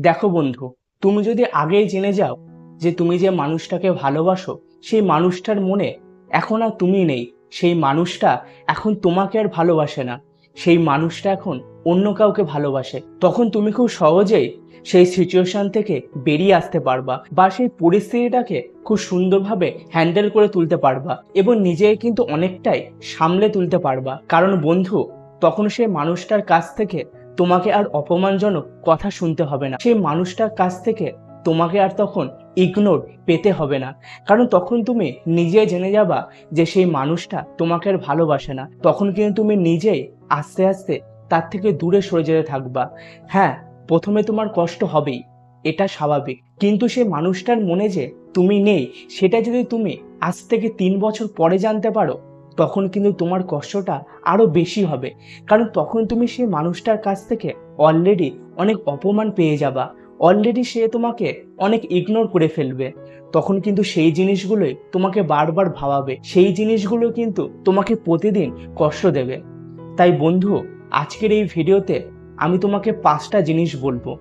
দেখো বন্ধু, তুমি যদি আগেই জেনে যাও যে তুমি যে মানুষটাকে ভালোবাসো, সেই মানুষটার মনে এখন আর তুমি নেই। সেই মানুষটা এখন তোমাকে আর ভালোবাসে না। সেই মানুষটা এখন অন্য কাউকে ভালোবাসে। তখন তুমি খুব সহজেই সেই সিচুয়েশন থেকে বেরিয়ে আসতে পারবা বা সেই পরিস্থিতিটাকে খুব সুন্দরভাবে হ্যান্ডেল করে তুলতে পারবা এবং নিজেকে কিন্তু অনেকটাই সামলে তুলতে পারবা। কারণ বন্ধু, তখন সেই মানুষটার কাছ থেকে তোমাকে আর অপমানজনক কথা শুনতে হবে না। সেই মানুষটার কাছ থেকে তোমাকে আর তখন ইগনোর পেতে হবে না। কারণ তখন তুমি নিজে জেনে যাবা যে সেই মানুষটা তোমাকে আর ভালোবাসে না। তখন কিন্তু তুমি নিজেই আস্তে আস্তে তার থেকে দূরে সরে যেতে থাকবা। হ্যাঁ প্রথমে তোমার কষ্ট হবেই, এটা স্বাভাবিক। কিন্তু সেই মানুষটার মনে যে তুমি নেই, সেটা যদি তুমি আজ থেকে তিন বছর পরে জানতে পারো তখন কিন্তু তোমার কষ্টটা আরও বেশি হবে। কারণ তখন তুমি সেই মানুষটার কাছ থেকে অলরেডি অনেক অপমান পেয়ে যাবা। অলরেডি সে তোমাকে অনেক ইগনোর করে ফেলবে। তখন কিন্তু সেই জিনিসগুলোই তোমাকে বারবার ভাবাবে। সেই জিনিসগুলো কিন্তু তোমাকে প্রতিদিন কষ্ট দেবে। তাই বন্ধু, আজকের এই ভিডিওতে আমি তোমাকে পাঁচটা জিনিস বলব।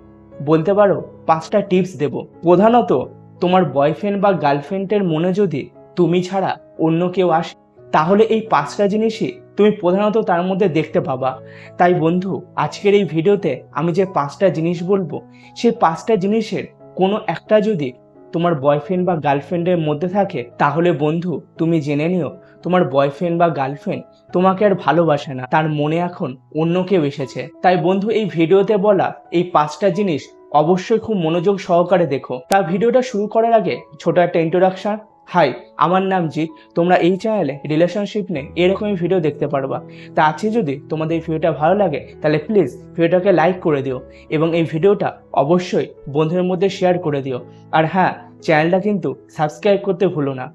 বলতে পারো, পাঁচটা টিপস দেব। প্রধানত, তোমার বয়ফ্রেন্ড বা গার্লফ্রেন্ডের মনে যদি তুমি ছাড়া অন্য কেউ আসে তাহলে এই পাঁচটা জিনিসই তুমি প্রধানত তার মধ্যে দেখতে পাবা। তাই বন্ধু, আজকের এই ভিডিওতে আমি যে পাঁচটা জিনিস বলব, সেই পাঁচটা জিনিসের কোনো একটা যদি তোমার বয়ফ্রেন্ড বা গার্লফ্রেন্ডের মধ্যে থাকে, তাহলে বন্ধু, তুমি জেনে নিও, তোমার বয়ফ্রেন্ড বা গার্লফ্রেন্ড তোমাকে আর ভালোবাসে না, তার মনে এখন অন্য কেউ এসেছে। তাই বন্ধু, এই ভিডিওতে বলা এই পাঁচটা জিনিস অবশ্যই খুব মনোযোগ সহকারে দেখো। তা ভিডিওটা শুরু করার আগে ছোট একটা ইন্ট্রোডাকশন হাই, আমার নাম জিৎ। তোমরা এই চ্যানেলে রিলেশনশিপ নিয়ে এরকমই ভিডিও দেখতে পারবা। তা আছে যদি তোমাদের এই ভিডিওটা ভালো লাগে, তাহলে প্লিজ ভিডিওটাকে লাইক করে দিও এবং এই ভিডিওটা অবশ্যই বন্ধুদের মধ্যে শেয়ার করে দিও। আর হ্যাঁ চ্যানেলটা কিন্তু সাবস্ক্রাইব করতে ভুলো না।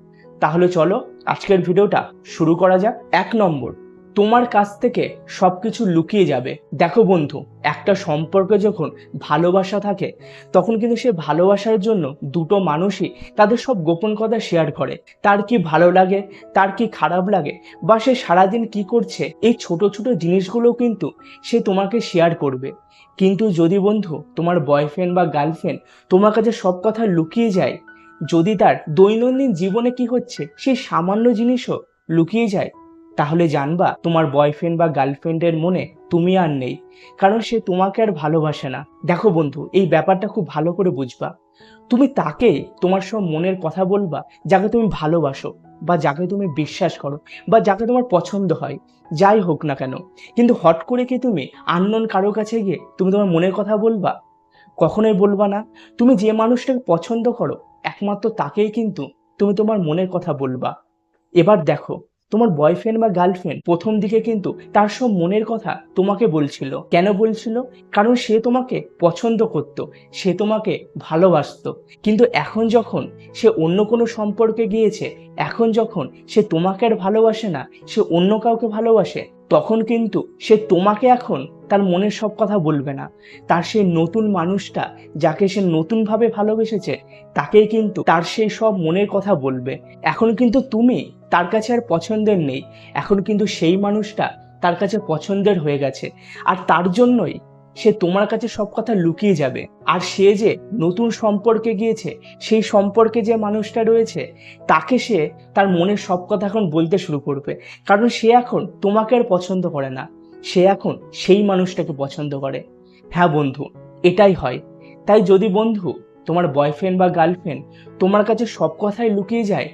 তাহলে চলো, আজকের ভিডিওটা শুরু করা যাক। এক নম্বর। তোমার কাছ থেকে সব কিছু লুকিয়ে যাবে। দেখো বন্ধু, একটা সম্পর্কে যখন ভালোবাসা থাকে, তখন কিন্তু সে ভালোবাসার জন্য দুটো মানুষই তাদের সব গোপন কথা শেয়ার করে। তার কি ভালো লাগে, তার কি খারাপ লাগে, বা সে সারাদিন কি করছে, এই ছোট ছোট জিনিসগুলো কিন্তু সে তোমাকে শেয়ার করবে। কিন্তু যদি বন্ধু, তোমার বয়ফ্রেন্ড বা গার্লফ্রেন্ড তোমার কাছে সব কথা লুকিয়ে যায়, যদি তার দৈনন্দিন জীবনে কি হচ্ছে সেই সামান্য জিনিসও লুকিয়ে যায় তাহলে জানবা তোমার বয়ফ্রেন্ড বা গার্লফ্রেন্ডের মনে তুমি আর নেই, কারণ সে তোমাকে আর ভালোবাসে না। দেখো বন্ধু, এই ব্যাপারটা খুব ভালো করে বুঝবা। তুমি তাকে তোমার সব মনের কথা বলবা, যাকে তুমি ভালোবাসো বা যাকে তুমি বিশ্বাস করো বা যাকে তোমার পছন্দ হয়, যাই হোক না কেন। কিন্তু হট করে কি তুমি আননোন কারও কাছে গিয়ে তুমি তোমার মনের কথা বলবা? কখনোই বলবা না। তুমি যে মানুষটাকে পছন্দ করো, একমাত্র তাকেই কিন্তু তুমি তোমার মনের কথা বলবা। এবার দেখো তোমার বয়ফ্রেন্ড বা গার্লফ্রেন্ড প্রথম দিকে কিন্তু তার সব মনের কথা তোমাকে বলছিল। কেন বলছিল? কারণ সে তোমাকে পছন্দ করত, সে তোমাকে ভালোবাসত। কিন্তু এখন যখন সে অন্য কোনো সম্পর্কে গিয়েছে, এখন যখন সে তোমাকে আর ভালোবাসে না, সে অন্য কাউকে ভালোবাসে, তখন কিন্তু সে তোমাকে এখন তার মনের সব কথা বলবে না। তার সেই নতুন মানুষটা যাকে সে নতুনভাবে ভালোবেসেছে, তাকেই কিন্তু তার সেই সব মনের কথা বলবে। এখন কিন্তু তুমি তার কাছে আর পছন্দের নেই। এখন কিন্তু সেই মানুষটা তার কাছে পছন্দের হয়ে গেছে। আর তার জন্যই সে তোমার কাছে সব কথা লুকিয়ে যাবে। আর সে যে নতুন সম্পর্কে গিয়েছে, সেই সম্পর্কে যে মানুষটা রয়েছে, তাকে সে তার মনের সব কথা এখন বলতে শুরু করবে। কারণ সে এখন তোমাকে আর পছন্দ করে না। সে এখন সেই মানুষটাকে পছন্দ করে। হ্যাঁ বন্ধু, এটাই হয়। তাই যদি বন্ধু, তোমার বয়ফ্রেন্ড বা গার্লফ্রেন্ড তোমার কাছে সব কথাই লুকিয়ে যায়,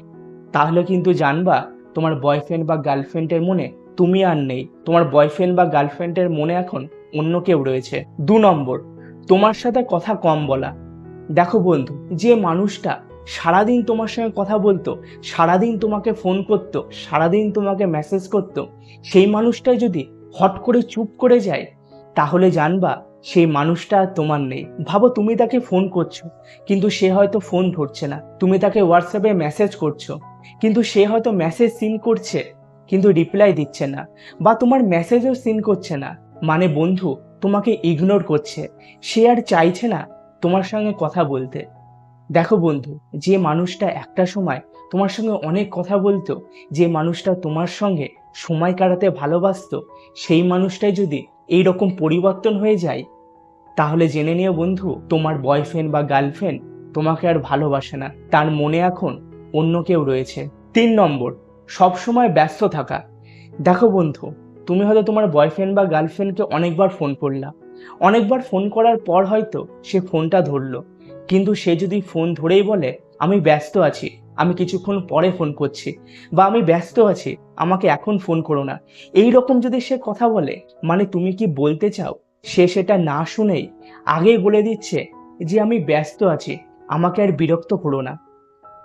তাহলে কিন্তু জানবা তোমার বয়ফ্রেন্ড বা গার্লফ্রেন্ডের মনে তুমি আর নেই। তোমার বয়ফ্রেন্ড বা গার্লফ্রেন্ডের মনে এখন অন্য কেউ রয়েছে। দু নম্বর, তোমার সাথে কথা কম বলা। দেখো বন্ধু, যে মানুষটা সারাদিন তোমার সঙ্গে কথা বলতো, সারাদিন তোমাকে ফোন করতো, সারাদিন তোমাকে মেসেজ করতো, সেই মানুষটাই যদি হট করে চুপ করে যায়। তাহলে জানবা, সেই মানুষটা তোমার নেই। ভাবো তুমি তাকে ফোন করছ, কিন্তু সে হয়তো ফোন ধরছে না। তুমি তাকে হোয়াটসঅ্যাপে মেসেজ করছ, কিন্তু সে হয়তো মেসেজ সিন করছে, কিন্তু রিপ্লাই দিচ্ছে না, বা তোমার মেসেজও সিন করছে না। মানে বন্ধু, তোমাকে ইগনোর করছে। সে আর চাইছে না তোমার সঙ্গে কথা বলতে। দেখো বন্ধু, যে মানুষটা একটা সময় তোমার সঙ্গে অনেক কথা বলতো, যে মানুষটা তোমার সঙ্গে সময় কাটাতে ভালোবাসতো, সেই মানুষটাই যদি এই রকম পরিবর্তন হয়ে যায়, তাহলে জেনে নিও বন্ধু, তোমার বয়ফ্রেন্ড বা গার্লফ্রেন্ড তোমাকে আর ভালোবাসে না। তার মনে এখন অন্য কেউ রয়েছে। তিন নম্বর, সবসময় ব্যস্ত থাকা। দেখো বন্ধু, তুমি হয়তো তোমার বয়ফ্রেন্ড বা গার্লফ্রেন্ডকে অনেকবার ফোন করলা। অনেকবার ফোন করার পর হয়তো সে ফোনটা ধরলো। কিন্তু সে যদি ফোন ধরেই বলে, আমি ব্যস্ত আছি। আমি কিছুক্ষণ পরে ফোন করছি বা আমি ব্যস্ত আছি, আমাকে এখন ফোন করো না। এই রকম যদি সে কথা বলে মানে তুমি কি বলতে চাও? সে সেটা না শুনেই আগেই বলে দিচ্ছে যে আমি ব্যস্ত আছি, আমাকে আর বিরক্ত করো না।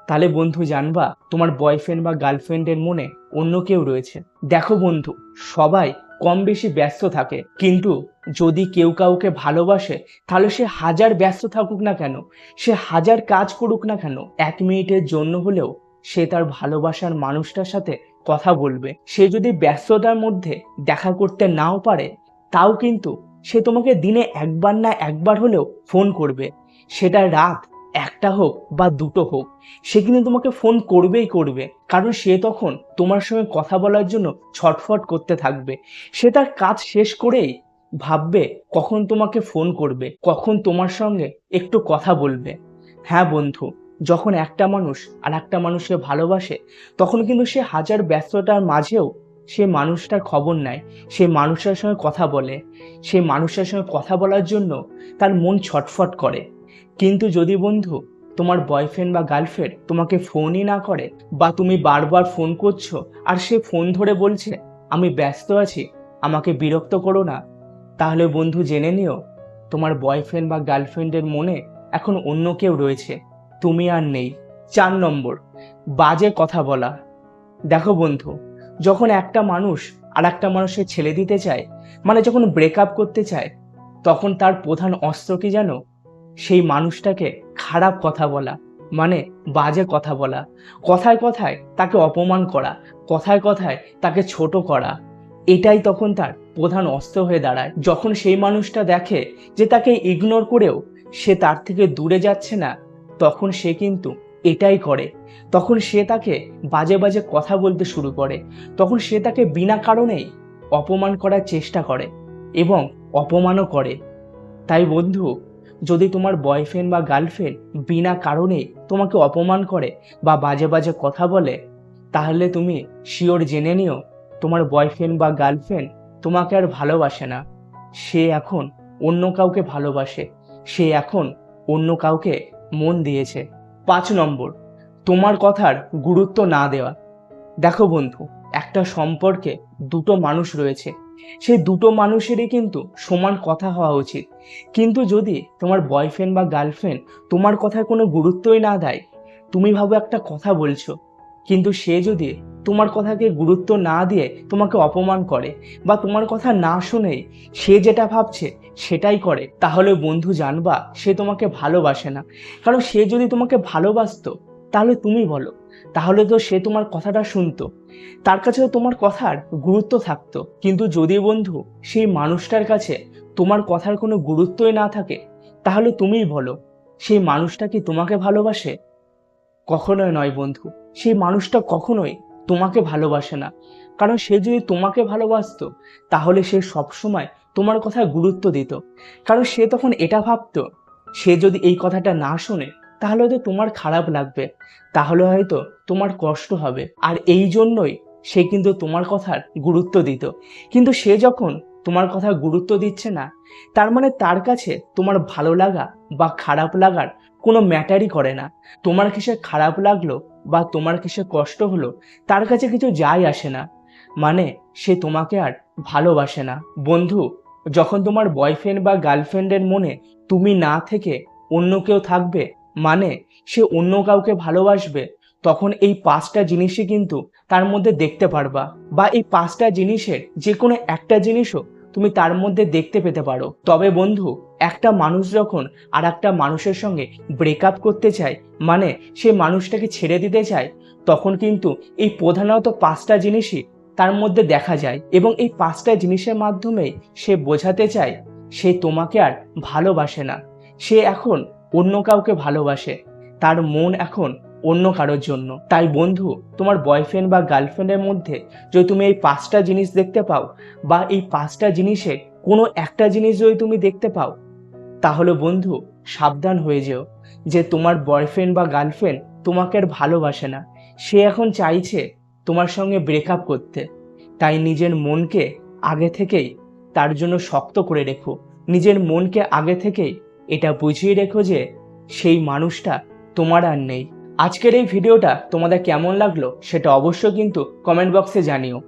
তাহলে বন্ধু জানবা, তোমার বয়ফ্রেন্ড বা গার্লফ্রেন্ডের মনে অন্য কেউ রয়েছে। দেখো বন্ধু, সবাই কম বেশি ব্যস্ত থাকে। কিন্তু যদি কেউ কাউকে ভালোবাসে, তাহলে সে হাজার ব্যস্ত থাকুক না কেন? সে হাজার কাজ করুক না কেন? এক মিনিটের জন্য হলেও সে তার ভালোবাসার মানুষটার সাথে কথা বলবে। সে যদি ব্যস্ততার মধ্যে দেখা করতে নাও পারে, তাও কিন্তু সে তোমাকে দিনে একবার না একবার হলেও ফোন করবে। সেটা রাত একটা হোক বা দুটো হোক, সে কিন্তু তোমাকে ফোন করবেই করবে। কারণ সে তখন তোমার সঙ্গে কথা বলার জন্য ছটফট করতে থাকবে। সে তার কাজ শেষ করেই ভাববে কখন তোমাকে ফোন করবে, কখন তোমার সঙ্গে একটু কথা বলবে। হ্যাঁ বন্ধু, যখন একটা মানুষ আর একটা মানুষকে ভালোবাসে, তখন কিন্তু সে হাজার ব্যস্ততার মাঝেও সে মানুষটার খবর নেয়, সে মানুষটার সঙ্গে কথা বলে, সে মানুষটার সঙ্গে কথা বলার জন্য তার মন ছটফট করে। কিন্তু যদি বন্ধু, তোমার বয়ফ্রেন্ড বা গার্লফ্রেন্ড তোমাকে ফোনই না করে বা তুমি বারবার ফোন করছ আর সে ফোন ধরে বলছে, আমি ব্যস্ত আছি, আমাকে বিরক্ত করো না, তাহলে বন্ধু জেনে নিও, তোমার বয়ফ্রেন্ড বা গার্লফ্রেন্ডের মনে এখন অন্য কেউ রয়েছে, তুমি আর নেই। চার নম্বর, বাজে কথা বলা। দেখো বন্ধু, যখন একটা মানুষ আর একটা মানুষের ছেলে দিতে চায় মানে যখন ব্রেকআপ করতে চায়, তখন তার প্রধান অস্ত্র কি জানো? সেই মানুষটাকে খারাপ কথা বলা মানে বাজে কথা বলা। কথায় কথায় তাকে অপমান করা, কথায় কথায় তাকে ছোট করা। এটাই তখন তার প্রধান অস্ত্র হয়ে দাঁড়ায়। যখন সেই মানুষটা দেখে যে তাকে ইগনোর করেও সে তার থেকে দূরে যাচ্ছে না, তখন সে কিন্তু এটাই করে। তখন সে তাকে বাজে বাজে কথা বলতে শুরু করে। তখন সে তাকে বিনা কারণেই অপমান করার চেষ্টা করে এবং অপমানও করে। তাই বন্ধু যদি তোমার বয়ফ্রেন্ড বা গার্লফ্রেন্ড বিনা কারণে তোমাকে অপমান করে বা বাজে বাজে কথা বলে, তাহলে তুমি শিওর জেনে নিও তোমার বয়ফ্রেন্ড বা গার্লফ্রেন্ড তোমাকে আর ভালোবাসে না। সে এখন অন্য কাউকে ভালোবাসে, সে এখন অন্য কাউকে মন দিয়েছে। পাঁচ নম্বর, তোমার কথার গুরুত্ব না দেওয়া। দেখো বন্ধু, একটা সম্পর্কে দুটো মানুষ রয়েছে। সেই দুটো মানুষেরই কিন্তু সমান কথা হওয়া উচিত। কিন্তু যদি তোমার বয়ফ্রেন্ড বা গার্লফ্রেন্ড তোমার কথায় কোনো গুরুত্বই না দেয়, তুমি ভাবো একটা কথা বলছো, কিন্তু সে যদি তোমার কথাকে গুরুত্ব না দিয়ে তোমাকে অপমান করে বা তোমার কথা না শুনেই সে যেটা ভাবছে সেটাই করে, তাহলে বন্ধু জানবা সে তোমাকে ভালোবাসে না। কারণ সে যদি তোমাকে ভালোবাসতো, তাহলে তুমি বলো তাহলে তো সে তোমার কথাটা শুনতো। তার কাছে তোমার কথার গুরুত্ব থাকতো। কিন্তু যদি বন্ধু, সেই মানুষটার কাছে তোমার কথার কোনো গুরুত্বই না থাকে, তাহলে তুমিই বলো, সেই মানুষটা কি তোমাকে ভালোবাসে? কখনোই নয় বন্ধু, সেই মানুষটা কখনোই তোমাকে ভালোবাসে না। কারণ সে যদি তোমাকে ভালোবাসতো, তাহলে সে সবসময় তোমার কথা গুরুত্ব দিত। কারণ সে তখন এটা ভাবতো, সে যদি এই কথাটা না শোনে তাহলে হয়তো তোমার খারাপ লাগবে। তাহলে হয়তো তোমার কষ্ট হবে। আর এই জন্যই সে কিন্তু তোমার কথার গুরুত্ব দিত। কিন্তু সে যখন তোমার কথা গুরুত্ব দিচ্ছে না, তার মানে তার কাছে তোমার ভালো লাগা বা খারাপ লাগার কোনো ম্যাটারই করে না। তোমার কিসে খারাপ লাগল বা তোমার কিসে কষ্ট হলো, তার কাছে কিছু যায় আসে না। মানে সে তোমাকে আর ভালোবাসে না। বন্ধু, যখন তোমার বয়ফ্রেন্ড বা গার্লফ্রেন্ডের মনে তুমি না থেকে অন্য কেউ থাকবে মানে সে অন্য কাউকে ভালোবাসবে, তখন এই পাঁচটা জিনিসই কিন্তু তার মধ্যে দেখতে পারবা। বা এই পাঁচটা জিনিসের যে কোনো একটা জিনিসও তুমি তার মধ্যে দেখতে পেতে পারো। তবে বন্ধু, একটা মানুষ যখন আর একটা মানুষের সঙ্গে ব্রেকআপ করতে চায় মানে সে মানুষটাকে ছেড়ে দিতে চায়, তখন কিন্তু এই প্রধানত পাঁচটা জিনিসই তার মধ্যে দেখা যায়। এবং এই পাঁচটা জিনিসের মাধ্যমেই সে বোঝাতে চায়, সে তোমাকে আর ভালোবাসে না। সে এখন অন্য কাউকে ভালোবাসে, তার মন এখন অন্য কারোর জন্য। তাই বন্ধু, তোমার বয়ফ্রেন্ড বা গার্লফ্রেন্ডের মধ্যে যদি তুমি এই পাঁচটা জিনিস দেখতে পাও, বা এই পাঁচটা জিনিসের কোনো একটা জিনিস যদি তুমি দেখতে পাও, তাহলে বন্ধু, সাবধান হয়ে যেও যে তোমার বয়ফ্রেন্ড বা গার্লফ্রেন্ড তোমাকে আর ভালোবাসে না। সে এখন চাইছে তোমার সঙ্গে ব্রেকআপ করতে। তাই নিজের মনকে আগে থেকেই তার জন্য শক্ত করে রেখো। নিজের মনকে আগে থেকেই এটা বুঝিয়ে রেখো যে সেই মানুষটা তোমার আর নেই। আজকের এই ভিডিওটা তোমাদের কেমন লাগল সেটা অবশ্য কিন্তু কমেন্ট বক্সে জানিও।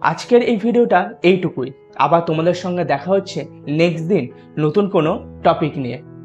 আজকের এই ভিডিওটা এইটুকুই। আবার তোমাদের সঙ্গে দেখা হচ্ছে নেক্সট দিন নতুন কোনো টপিক নিয়ে।